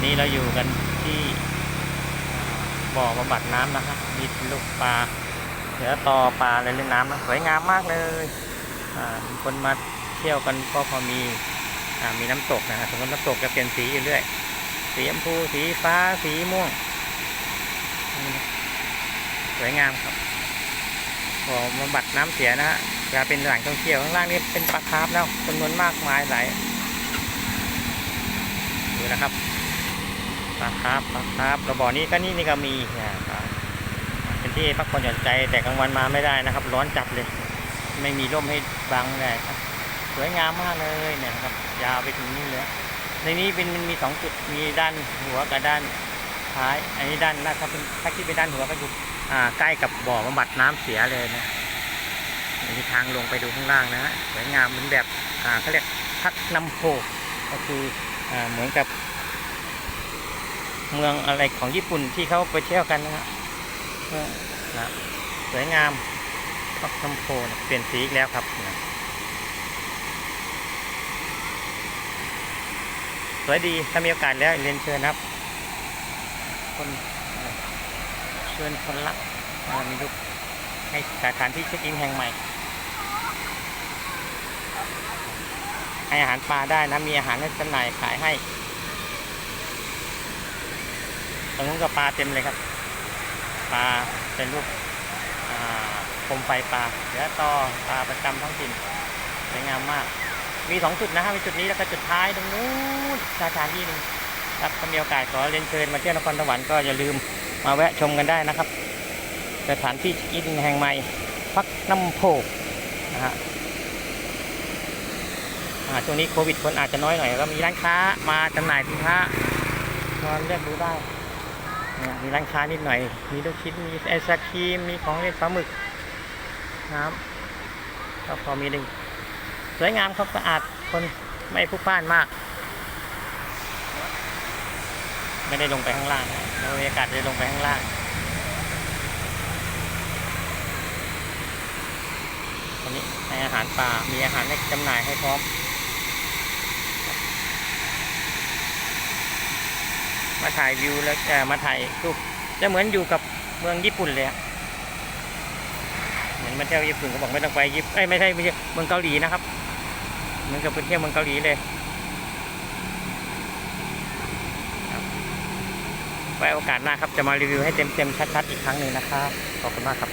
วันนี้เราอยู่กันที่บ่อบำบัดน้ำนะครับมีลูกปลาเหลือต่อปลาอะไรเล่นน้ำนะสวยงามมากเลยมีคนมาเที่ยวกันก็พอมีอมีน้ำตกนะฮะสมมติน้ำตกจะเปลี่ยนสีอยู่เรื่อยสีชมพูสีฟ้าสีม่วง สวยงามครับบ่อบำบัดน้ำเสียนะฮะจะเป็นแหล่งท่องเที่ยวข้างล่างนี่เป็นปลาคาร์ฟแล้วจำนวนมากมายหลายดูนะครับ ปลาคร์ฟปลาคร์ฟกระบอกนี้ก็นี่นี่ก็มีนะครับเป็นที่พักผ่อนหย่อนใจแต่กลางวันมาไม่ได้นะครับ ร้อนจัดเลย ไม่มีร่มให้บังเลยครับ สวยงามมากเลยเนี่ยนะครับ ยาวไปถึงนี่เลยในนี้เป็นมันมีสองจุดมีด้านหัวกับด้านท้าย อันนี้ด้านถ้าเป็นถ้าที่เป็นด้านหัวก็อยู่อ่าใกล้กับบ่อบำบัดน้ำเสียเลยนะมีทางลงไปดูข้างล่างนะฮะสวยงามเหมือนแบบอ่าเขาเรียกพักน้ำโพก็คืออ่าเหมือนกับ เมืองอะไรของญี่ปุ่นที่เขาไปเที่ยวกันนะฮะเออนะสวยงามพักน้ำโพนะเปลี่ยนสีอีกแล้วครับนะสวยดีถ้ามีโอกาสแล้วเรียนเชิญนะครับ คนเชิญคนรักอ่ามีลูกให้สถานที่เช็คอินแห่งใหม่ ให้อาหารปลาได้นะ มีอาหารให้จำหน่ายขายให้ รงนู้นก็ปลาเต็มเลยครับ ปลาเป็นรูปโคมไฟปลาเดี๋ยวต่อปลาประจำท้องถิ่นสวยงามมาก มีสองจุดนะฮะมีจุดนี้แล้วก็จุดท้ายตรงนู้นสถานที่หนึ่งครับถ้ามีโอกาสขอเรียนเชิญมาเที่ยวนครสวรรค์ก็อย่าลืมมาแวะชมกันได้นะครับ สถานที่อินแห่งใหม่พักน้ำโพกนะฮะอ่าช่วงนี้โควิดคนอาจจะน้อยหน่อยก็มีร้านค้ามาจำหน่ายสินค้านอนเลือกดูได้ เนี่ยมีร้านค้านิดหน่อย มีลูกชิ้น มีไอศครีม มีของเล่นปลาหมึกน้ำก็พอมีหนึ่งสวยงามครับสะอาดคนไม่พลุกพล่านมาก ไม่ได้ลงไปข้างล่างนะเรามีอากาศจะลงไปข้างล่างตอนนี้ให้อาหารปลา มีอาหารให้จำหน่ายให้พร้อม มาถ่ายวิวแล้วเอ่มาถ่ายรูปจะเหมือนอยู่กับเมืองญี่ปุ่นเลยอะเหมือนมาเที่ยวญี่ปุ่นเขาบอกไม่ต้องไปญี่ปุ่นไม่ใช่ไม่ใช่เมืองเกาหลีนะครับ เหมือนกับไปเที่ยวเมืองเกาหลีเลยไว้โอกาสหน้าครับจะมารีวิวให้เต็มๆชัดๆอีกครั้งหนึ่งนะครับขอบคุณมากครับ